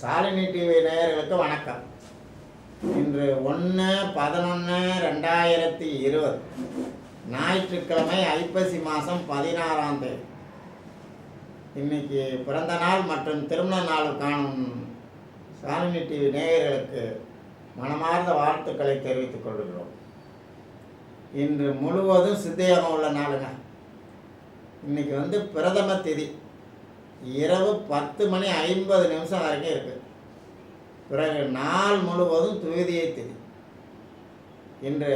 Shalini TV நேயர்களுக்கு வணக்கம். இன்று ஒன்று பதினொன்று ரெண்டாயிரத்தி இருபது. ஞாயிற்றுக்கிழமை ஐப்பசி மாதம் பதினாறாம் தேதி. இன்னைக்கு பிறந்த நாள் மற்றும் திருமண நாள் காணும் சாலினி டிவி நேயர்களுக்கு மனமார்ந்த வாழ்த்துக்களை தெரிவித்துக் கொள்கிறோம். இன்று முழுவதும் சித்தயோகம் உள்ள நாளுங்க. இன்னைக்கு வந்து பிரதம திதி. இரவு பத்து மணி ஐம்பது நிமிஷம் வரைக்கும் இருக்குது பிறகு நாள் முழுவதும் துவிதியை திதி இன்று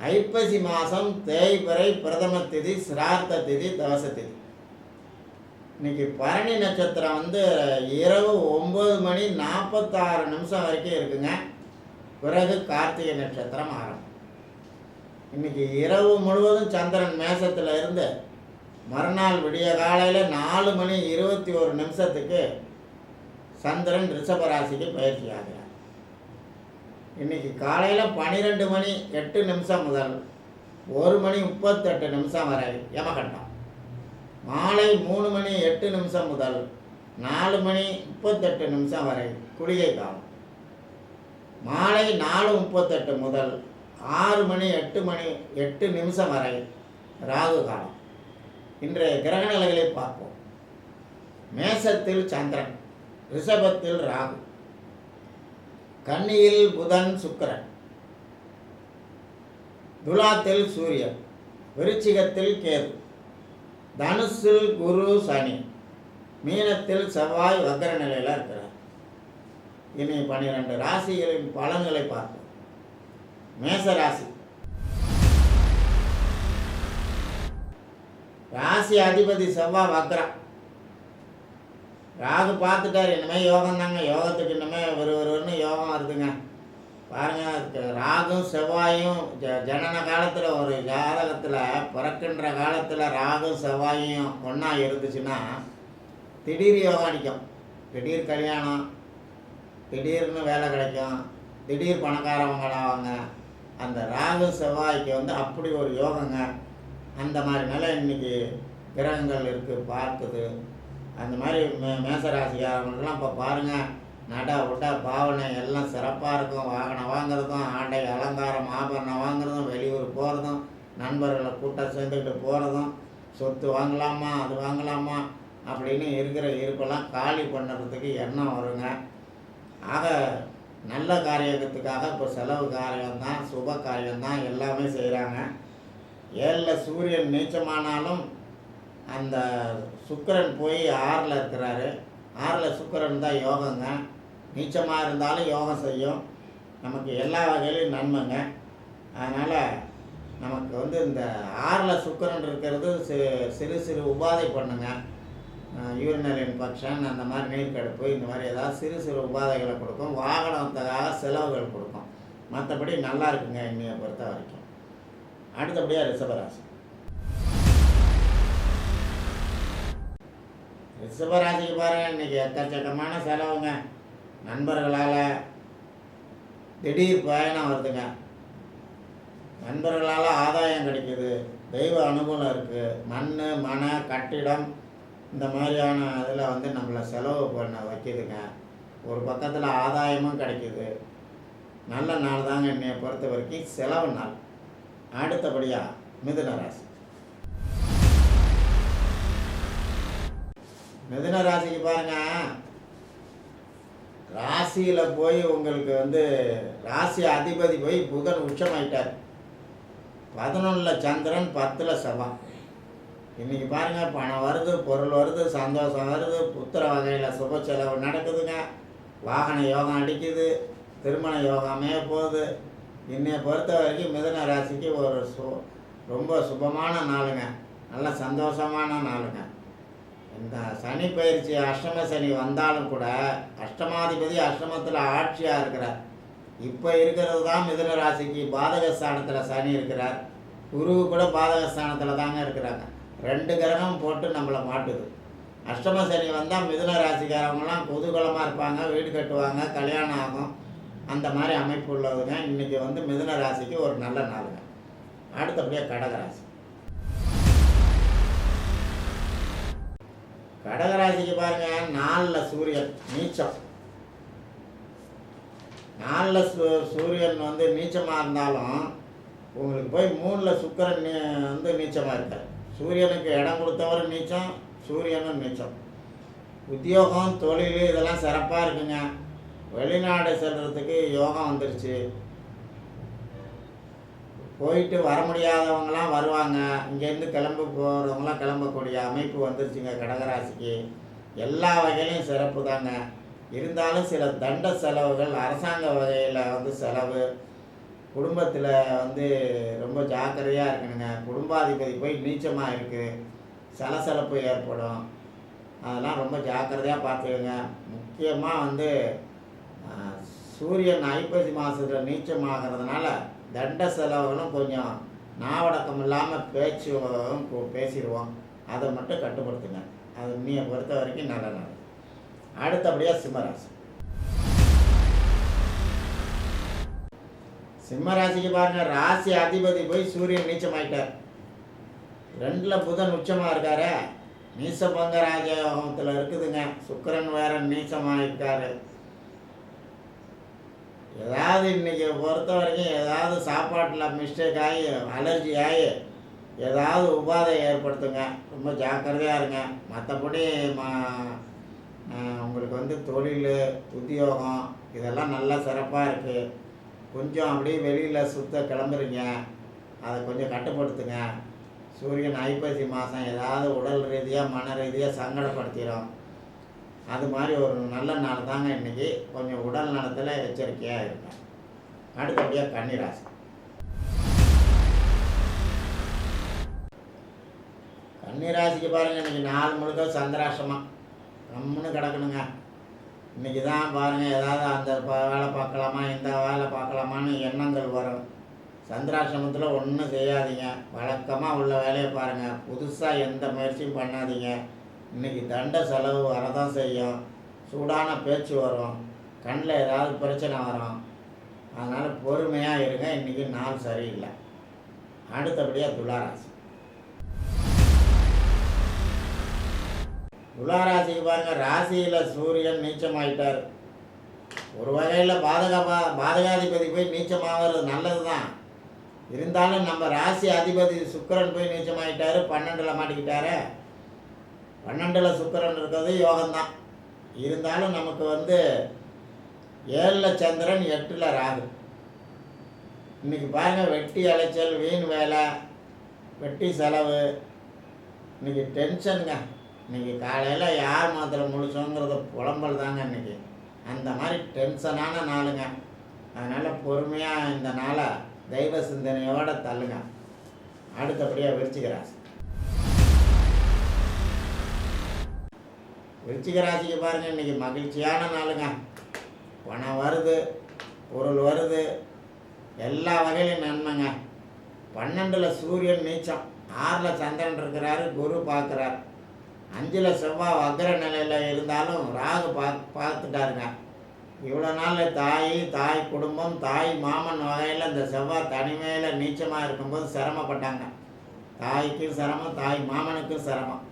ஐப்பசி மாதம் தேய்பிறை பிரதம திதி சிரார்த்த திதி தவச திதி. இன்னைக்கு பரணி நட்சத்திரம் வந்து இரவு ஒம்பது மணி நாற்பத்தாறு நிமிஷம் வரைக்கும் இருக்குங்க. பிறகு கார்த்திகை நட்சத்திரம் ஆரம்பம். இன்னைக்கு இரவு முழுவதும் சந்திரன் மேசத்தில் இருந்து மறுநாள் விடிய காலையில் நாலு மணி இருபத்தி ஒரு நிமிஷத்துக்கு சந்திரன் ரிஷபராசிக்கு பயிற்சி ஆகிறார். இன்னைக்கு காலையில் பன்னிரெண்டு மணி எட்டு நிமிஷம் முதல் ஒரு மணி முப்பத்தெட்டு நிமிஷம் வரை யமகண்டம். மாலை மூணு மணி எட்டு நிமிஷம் முதல் நாலு மணி முப்பத்தெட்டு நிமிஷம் வரை குளிகை காலம். மாலை நாலு முப்பத்தெட்டு முதல் ஆறு மணி எட்டு மணி எட்டு நிமிஷம் வரை ராகு காலம். இன்றைய கிரக நிலைகளை பார்ப்போம். மேசத்தில் சந்திரன் ரிஷபத்தில் ராகு கன்னியில் புதன் சுக்கரன் துலாத்தில் சூரியன் விருச்சிகத்தில் கேது தனுசில் குரு சனி மீனத்தில் செவ்வாய் வக்கர நிலையில் இருக்கிறார். இனி பன்னிரெண்டு ராசிகளின் பலன்களை பார்ப்போம். மேச ராசி ராசி அதிபதி செவ்வாய் வக்ரம். ராகு பார்த்துட்டார் இனிமேல் யோகம் தாங்க யோகத்துக்கு இனிமேல் ஒரு ஒருன்னு யோகம் வருதுங்க. பாருங்க ராகும் செவ்வாயும் ஜ ஜனன காலத்தில் ஒரு ஜாதகத்தில் பிறக்கின்ற காலத்தில் ராகும் செவ்வாயும் ஒன்றா இருந்துச்சுன்னா திடீர் யோகம் அடிக்கும். திடீர் கல்யாணம் திடீர்னு வேலை கிடைக்கும் திடீர் பணக்காரவங்களாவாங்க அந்த ராகு செவ்வாய்க்கு வந்து அப்படி ஒரு யோகங்க. அந்த மாதிரி நிலை இன்றைக்கி கிரகங்கள் இருக்குது பார்க்குது. அந்த மாதிரி மே மேசராசிக்காரங்களுக்கெல்லாம் இப்போ பாருங்கள் நட உட பாவனை எல்லாம் சிறப்பாக இருக்கும். வாகனம் வாங்குறதும் ஆண்டை அலங்காரம் ஆபரணம் வாங்குறதும் வெளியூர் போகிறதும் நண்பர்களை கூட்டம் சேர்ந்துக்கிட்டு போகிறதும் சொத்து வாங்கலாமா அது வாங்கலாமா அப்படின்னு இருக்கிற இருப்பெல்லாம் காலி பண்ணுறதுக்கு எண்ணம் வருங்க. ஆக நல்ல காரியத்துக்காக இப்போ செலவு காரியம்தான் சுப காரியம்தான் எல்லாமே செய்கிறாங்க ஏழில் சூரியன் நீச்சமானாலும் அந்த சுக்கிரன் போய் ஆறில் இருக்கிறாரு. ஆறில் சுக்கிரன் தான் யோகங்க. நீச்சமாக இருந்தாலும் யோகம் செய்யும். நமக்கு எல்லா வகையிலையும் நன்மைங்க. அதனால் நமக்கு வந்து இந்த ஆறில் சுக்கிரன் இருக்கிறது சி சிறு சிறு உபாதை பண்ணுங்க. யூரினல் இன்ஃபெக்ஷன் அந்த மாதிரி நீர்க்கடுப்பு இந்த மாதிரி ஏதாவது சிறு சிறு உபாதைகளை கொடுக்கும். வாகனத்துக்காக செலவுகள் கொடுக்கும். மற்றபடி நல்லா இருக்குங்க இன்னையை பொறுத்த வரைக்கும் அடுத்தபடியாக ரிஷபராசி. ரிஷபராசிக்கு பாருங்க இன்னைக்கு எக்கச்சக்கமான செலவுங்க. நண்பர்களால் திடீர் பயணம் வருதுங்க. நண்பர்களால் ஆதாயம் கிடைக்குது தெய்வ அனுகூலம் இருக்குது மண் மன கட்டிடம் இந்த மாதிரியான இதில் வந்து நம்மளை செலவு பண்ண வைக்கிதுங்க. ஒரு பக்கத்தில் ஆதாயமும் கிடைக்குது. நல்ல நாள் தாங்க என்னை பொறுத்த வரைக்கும் செலவு நாள். அடுத்தபடியாக மிதுன ராசி. மிதுன ராசிக்கு பாருங்க. ராசியில் போய் உங்களுக்கு வந்து ராசி அதிபதி போய் புதன் உச்சமாயிட்டார். பதினொன்றில் சந்திரன் பத்தில் செவ்வாய். இன்றைக்கி பாருங்கள் பணம் வருது பொருள் வருது சந்தோஷம் வருது புத்திர வகையில் சுப செலவு நடக்குதுங்க. வாகன யோகம் அடிக்குது திருமண யோகமே போகுது. என்னை பொறுத்த வரைக்கும் மிதன ராசிக்கு ஒரு சு ரொம்ப சுபமான நாளுங்க. நல்ல சந்தோஷமான நாளுங்க. இந்த சனி பயிற்சி அஷ்டம சனி வந்தாலும் கூட அஷ்டமாதிபதி அஷ்டமத்தில் ஆட்சியாக இருக்கிறார். இப்போ இருக்கிறது தான் மிதுன ராசிக்கு பாதகஸ்தானத்தில் சனி இருக்கிறார். குருவு கூட பாதகஸ்தானத்தில் தாங்க இருக்கிறாங்க. ரெண்டு கிரகம் போட்டு நம்மளை மாட்டுது. அஷ்டம சனி வந்தால் மிதுன ராசிக்காரவங்களாம் குதூகலமாக இருப்பாங்க வீடு கட்டுவாங்க கல்யாணம் ஆகும். அந்த மாதிரி அமைப்பு உள்ளதுங்க இன்றைக்கி வந்து மிதுன ராசிக்கு ஒரு நல்ல நாளுங்க. அடுத்தபடியாக கடகராசி கடகராசிக்கு பாருங்க நாலில் சூரியன் நீச்சம். நாலில் சூ சூரியன் வந்து நீச்சமாக இருந்தாலும் உங்களுக்கு போய் மூணில் சுக்கரன் நீ வந்து நீச்சமாக இருக்கார். சூரியனுக்கு இடம் கொடுத்தவரும் நீச்சம் சூரியனும் நீச்சம். உத்தியோகம் தொழில் இதெல்லாம் சிறப்பாக இருக்குங்க. வெளிநாடு செல்றதுக்கு யோகம் வந்துருச்சு. போயிட்டு வர முடியாதவங்களாம் வருவாங்க. இங்கேருந்து கிளம்ப போகிறவங்களாம் கிளம்பக்கூடிய அமைப்பு வந்துருச்சுங்க கடகராசிக்கு. எல்லா வகையிலையும் சிறப்பு தாங்க. இருந்தாலும் சில தண்ட செலவுகள் அரசாங்க வகையில் வந்து செலவு குடும்பத்தில் வந்து ரொம்ப ஜாக்கிரதையாக இருக்கணுங்க. குடும்பாதிபதி போய் நீச்சமாக இருக்குது சலசலப்பு ஏற்படும். அதெல்லாம் ரொம்ப ஜாக்கிரதையாக பார்த்துக்கோங்க. முக்கியமாக வந்து சூரியன் ஐப்பசி மாதத்தில் நீச்சமாகிறதுனால தண்ட செலவுகளும் கொஞ்சம் நாவடக்கம் இல்லாமல் பேச்சும் பேசிடுவோம். அதை மட்டும் கட்டுப்படுத்துங்க. அது நீ பொறுத்த வரைக்கும் நல்ல நாள். அடுத்தபடியாக சிம்மராசி. சிம்மராசிக்கு பாருங்கள் ராசி அதிபதி போய் சூரியன் நீச்சமாயிட்டார். ரெண்டில் புதன் உச்சமாக இருக்காரு. நீசபங்க ராஜயோகத்தில் இருக்குதுங்க. சுக்கரன் வேற நீச்சமாக இருக்காரு ஏதாவது இன்னைக்கு பொறுத்த வரைக்கும் ஏதாவது சாப்பாட்டில் மிஸ்டேக் ஆகி அலர்ஜி ஆகி ஏதாவது உபாதை ஏற்படுத்துங்க. ரொம்ப ஜாக்கிரதையாக இருங்க. மற்றபடி மா உங்களுக்கு வந்து தொழில் உத்தியோகம் இதெல்லாம் நல்லா சிறப்பாக இருக்குது கொஞ்சம் அப்படியே வெளியில் சுத்த கிளம்புறீங்க. அதை கொஞ்சம் கட்டுப்படுத்துங்க. சூரியன் ஐப்பசி மாதம் ஏதாவது உடல் ரீதியாக மன ரீதியாக சங்கடப்படுத்திடும் அது மாதிரி ஒரு நல்ல நாள் தாங்க இன்றைக்கி கொஞ்சம் உடல் நலத்தில் எச்சரிக்கையாக இருப்பேன் அடுத்தபடியாக கன்னிராசி. கன்னிராசிக்கு பாருங்கள் இன்றைக்கி நாள் முழுக்க சந்திராஷ்டமம். நம்மனு கிடக்கணுங்க. இன்றைக்கி தான் பாருங்கள் ஏதாவது அந்த ப- வேலை பார்க்கலாமா இந்த வேலை பார்க்கலாமான்னு எண்ணங்கள் வரும். சந்திராசிரமத்தில் ஒன்றும் செய்யாதீங்க. வழக்கமாக உள்ள வேலையை பாருங்கள் புதுசாக எந்த முயற்சியும் பண்ணாதீங்க. இன்றைக்கி தண்ட செலவு வரதான் செய்யும். சூடான பேச்சு வரும். கண்ணில் ஏதாவது பிரச்சனை வரும். அதனால் பொறுமையாக இருங்க. இன்றைக்கி நாள் சரியில்லை. அடுத்தபடியாக துளாராசி. துளாராசிக்கு பாருங்கள் ராசியில் சூரியன் நீச்சமாயிட்டார். ஒரு வகையில் பாதகமா பாதகாதிபதி போய் நீச்சமாகிறது நல்லது தான் இருந்தாலும் நம்ம ராசி அதிபதி சுக்கரன் போய் நீச்சமாயிட்டார். பன்னெண்டில் மாட்டிக்கிட்டாரு. பன்னெண்டில் சுக்கரன் இருக்கிறது யோகம்தான். இருந்தாலும் நமக்கு வந்து ஏழில் சந்திரன் எட்டில் ராகு. இன்றைக்கி பாருங்க வெட்டி அலைச்சல் வீண் வேலை வெட்டி செலவு. இன்னைக்கு டென்ஷனுங்க. இன்னைக்கு காலையில் யார் மாத்திரம் முழிச்சோங்கிறத புலம்பல் தாங்க இன்னைக்கு. அந்த மாதிரி டென்ஷனான நாளுங்க. அதனால் பொறுமையாக இந்த நாளை தெய்வ சிந்தனையோடு தள்ளுங்க. அடுத்தபடியாக விருச்சிக விருச்சிக ராசிக்கு பாருங்க இன்னைக்கு மகிழ்ச்சியான நாளுங்க. பணம் வருது பொருள் வருது எல்லா வகையிலும் நன்மைங்க. பன்னெண்டில் சூரியன் நீச்சம் ஆறில் சந்திரன் இருக்கிறாரு குரு பார்க்குறார். அஞ்சில் செவ்வாய் வக்ர நிலையில் இருந்தாலும் ராகு பா பார்த்துட்டாருங்க. இவ்வளோ நாள் தாய் தாய் குடும்பம் தாய் மாமன் வகையில் இந்த செவ்வாய் தனிமையில் நீச்சமாக இருக்கும்போது சிரமப்பட்டாங்க. தாய்க்கும் சிரமம் தாய் மாமனுக்கும் சிரமம்.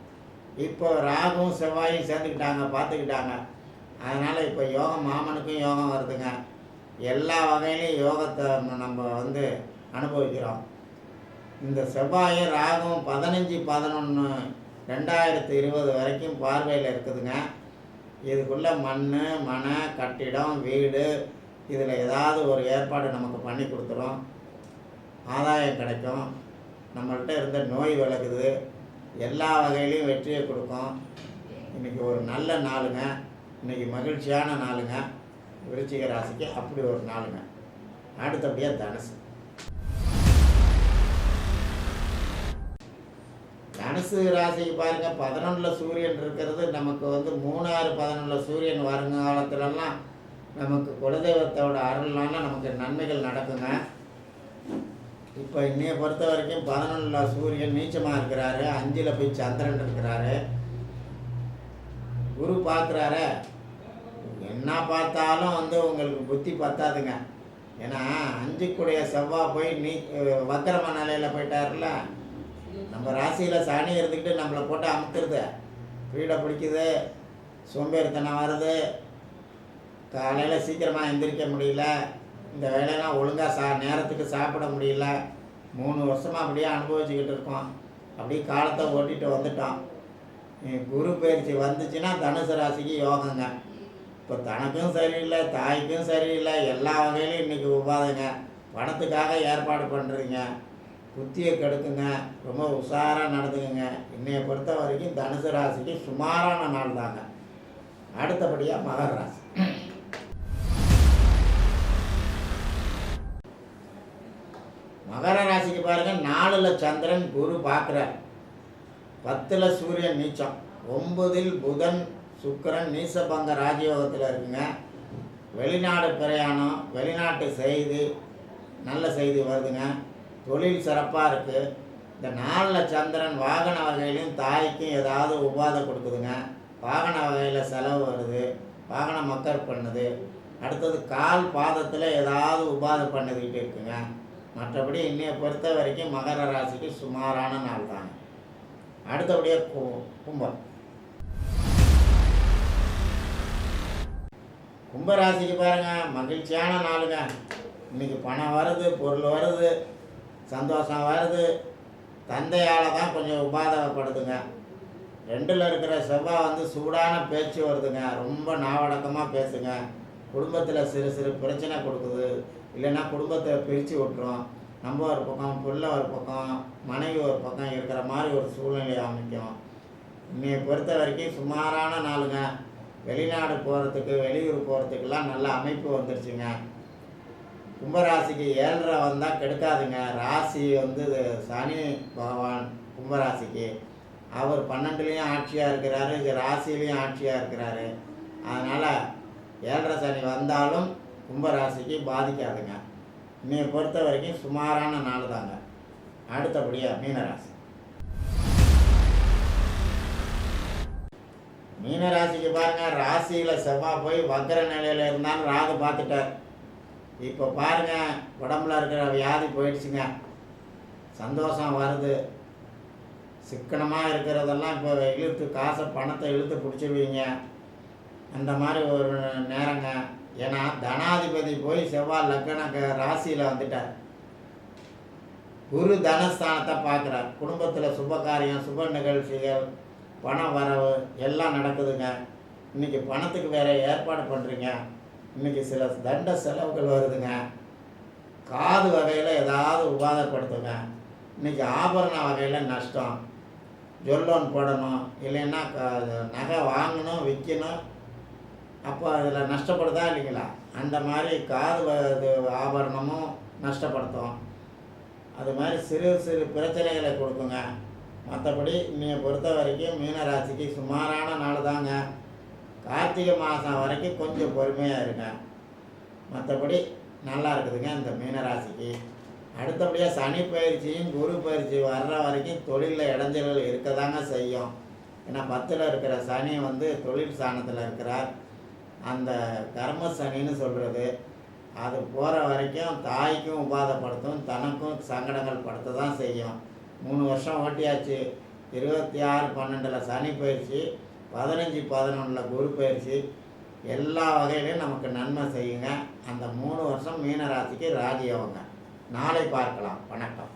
இப்போ ராகும் செவ்வாயும் சேர்ந்துக்கிட்டாங்க பார்த்துக்கிட்டாங்க. அதனால் இப்போ யோகம் மாமனுக்கும் யோகம் வருதுங்க. எல்லா வகையிலையும் யோகத்தை நம்ம- நம்ம வந்து அனுபவிக்கிறோம். இந்த செவ்வாயும் ராகும் பதினஞ்சு பதினொன்று ரெண்டாயிரத்தி இருபது வரைக்கும் பார்வையில் இருக்குதுங்க. இதுக்குள்ளே மண் மனை கட்டிடம் வீடு இதில் ஏதாவது ஒரு ஏற்பாடு நமக்கு பண்ணி கொடுத்துரும். ஆதாயம் கிடைக்கும். நம்மள்கிட்ட இருந்த நோய் விலகுது. எல்லா வகையிலையும் வெற்றியை கொடுக்கும். இன்றைக்கி ஒரு நல்ல நாளுங்க. இன்றைக்கி மகிழ்ச்சியான நாளுங்க. விருச்சிக ராசிக்கு அப்படி ஒரு நாளுங்க. அடுத்தபடியாக தனுசு. தனுசு ராசிக்கு பாருங்க. பதினொன்றில் சூரியன் இருக்கிறது. நமக்கு வந்து மூணாறு பதினொன்றில் சூரியன் வருங்காலத்துலலாம் நமக்கு குலதெய்வத்தோட அருள்னால நமக்கு நன்மைகள் நடக்குங்க. இப்போ இன்னைய பொறுத்த வரைக்கும் பதினொன்றில் சூரியன் நீச்சமாக இருக்கிறாரு அஞ்சில் போய் சந்திரன் இருக்கிறாரு. குரு பார்க்குறாரு என்ன பார்த்தாலும் வந்து உங்களுக்கு புத்தி பத்தாதுங்க. ஏன்னா அஞ்சுக்குடைய செவ்வாய் போய் நீ வக்கரம நிலையில் போயிட்டாருல நம்ம ராசியில் சனி இருந்துக்கிட்டு நம்மளை போட்டு அமுத்துறது பீடை பிடிக்குது சோம்பேறித்தனம் வருது. காலையில் சீக்கிரமாக எந்திரிக்க முடியல. இந்த வேலையெல்லாம் ஒழுங்காக சா நேரத்துக்கு சாப்பிட முடியல. மூணு வருஷமாக அப்படியே அனுபவிச்சுக்கிட்டு இருக்கோம். அப்படியே காலத்தை ஓட்டிட்டு வந்துட்டோம். குரு பயிற்சி வந்துச்சுன்னா தனுசு ராசிக்கு யோகங்க. இப்போ தனக்கும் சரியில்லை தாய்க்கும் சரியில்லை எல்லா வகையிலும் இன்றைக்கி உபாதைங்க. பணத்துக்காக ஏற்பாடு பண்ணுறீங்க புத்தியை கெடுக்குங்க. ரொம்ப உஷாராக நடந்துக்குங்க. இன்னைய பொறுத்த வரைக்கும் தனுசு ராசிக்கு சுமாரான நாள் தாங்க அடுத்தபடியாக மகர ராசி. மகர ராசிக்கு பாருங்க நாலில் சந்திரன் குரு பார்க்குறார். பத்தில் சூரியன் நீச்சம் ஒன்பதில் புதன் சுக்கரன் நீசபங்க ராஜயோகத்தில் இருக்குங்க. வெளிநாடு பிரயாணம் வெளிநாட்டு செய்தி நல்ல செய்தி வருதுங்க. தொழில் சிறப்பாக இருக்குது இந்த நாளில் சந்திரன் வாகன வகையிலையும் தாய்க்கும் ஏதாவது உபாதை கொடுக்குதுங்க. வாகன வகையில் செலவு வருது வாகனம் மக்கர் பண்ணுது. அடுத்தது கால் பாதத்தில் ஏதாவது உபாதை பண்ணுதுக்கிட்டு இருக்குங்க. மற்றபடி இன்னையை பொறுத்த வரைக்கும் மகர ராசிக்கு சுமாரான நாள் தாங்க அடுத்தபடியாக கு கும்பம். கும்பராசிக்கு பாருங்க மகிழ்ச்சியான நாளுங்க. இன்னைக்கு பணம் வருது பொருள் வருது சந்தோஷம் வருது. தந்தையால் தான் கொஞ்சம் உபாதகப்படுதுங்க. ரெண்டில் இருக்கிற செவ்வாய் வந்து சூடான பேச்சு வருதுங்க. ரொம்ப நாவடக்கமாக பேசுங்க. குடும்பத்தில் சிறு சிறு பிரச்சனை கொடுக்குது. இல்லைன்னா குடும்பத்தை பிரித்து விட்டுரும். நம்ம ஒரு பக்கம் பிள்ளை ஒரு பக்கம் மனைவி ஒரு பக்கம் இருக்கிற மாதிரி ஒரு சூழ்நிலை அமைக்கும். இன்னைய பொறுத்த வரைக்கும் சுமாரான நாளுங்க. வெளிநாடு போகிறதுக்கு வெளியூர் போகிறதுக்கெல்லாம் நல்ல அமைப்பு வந்துருச்சுங்க. கும்பராசிக்கு ஏழரை வந்தால் கெடுக்காதுங்க. ராசி வந்து சனி பகவான் கும்பராசிக்கு. அவர் பன்னெண்டுலேயும் ஆட்சியாக இருக்கிறாரு இங்கே ராசிலையும் ஆட்சியாக இருக்கிறாரு. அதனால் ஏழரை சனி வந்தாலும் கும்பராசிக்கு பாதிக்காதுங்க. இன்னைய பொறுத்த வரைக்கும் சுமாரான நாள் தாங்க. அடுத்தபடியாக மீனராசி. மீனராசிக்கு பாருங்க ராசியில் செவ்வாய் போய் வக்கர நிலையில் இருந்தாலும் ராகு பார்த்துட்டார். இப்போ பாருங்க உடம்புல இருக்கிற வியாதி போயிடுச்சுங்க. சந்தோஷம் வருது. சிக்கனமாக இருக்கிறதெல்லாம் இப்போ இழுத்து காசை பணத்தை இழுத்து பிடிச்சிருவீங்க. அந்த மாதிரி ஒரு நேரங்க. ஏன்னா தனாதிபதி போய் செவ்வாய் லக்கண ராசியில் வந்துட்டார். குரு தனஸ்தானத்தை பார்க்குறார். குடும்பத்தில் சுப காரியம் சுப நிகழ்ச்சிகள் பண வரவு எல்லாம் நடக்குதுங்க. இன்றைக்கி பணத்துக்கு வேறு ஏற்பாடு பண்ணுறீங்க இன்னைக்கு சில தண்ட செலவுகள் வருதுங்க. காது வகையில் ஏதாவது உபாதப்படுத்துங்க. இன்னைக்கு ஆபரண வகையில் நஷ்டம். ஜொல்லோன் போடணும். இல்லைன்னா க- நகை வாங்கணும் விற்கணும் அப்போ அதில் நஷ்டப்படுதா இல்லைங்களா? அந்த மாதிரி காது வ- இது ஆபரணமும் நஷ்டப்படுத்தும். அது மாதிரி சிறு சிறு பிரச்சனைகளை கொடுக்குங்க. மற்றபடி இன்னையை பொறுத்த வரைக்கும் மீனராசிக்கு சுமாரான நாள் தாங்க. கார்த்திகை மாதம் வரைக்கும் கொஞ்சம் பொறுமையாக இருங்க. மற்றபடி நல்லா இருக்குதுங்க இந்த மீனராசிக்கு. அடுத்தபடியாக சனி பயிற்சியும் குரு பயிற்சி வர்ற வரைக்கும் தொழிலில் இடைஞ்சல்கள் இருக்க தாங்க செய்யும். ஏன்னா பத்தில் இருக்கிற சனி வந்து தொழில் ஸ்தானத்தில் இருக்கிறார். அந்த கர்ம சனின்னு சொல்கிறது அது போகிற வரைக்கும் தாய்க்கும் உபாதப்படுத்தும் தனக்கும் சங்கடங்கள் படுத்த தான் செய்யும். மூணு வருஷம் ஓட்டியாச்சு. இருபத்தி ஆறு பன்னெண்டில் சனி பயிற்சி பதினஞ்சு பதினொன்றில் குரு பயிற்சி. எல்லா வகையிலையும் நமக்கு நன்மை செய்யுங்க. அந்த மூணு வருஷம் மீனராசிக்கு ராஜயோகங்க. நாளை பார்க்கலாம். வணக்கம்.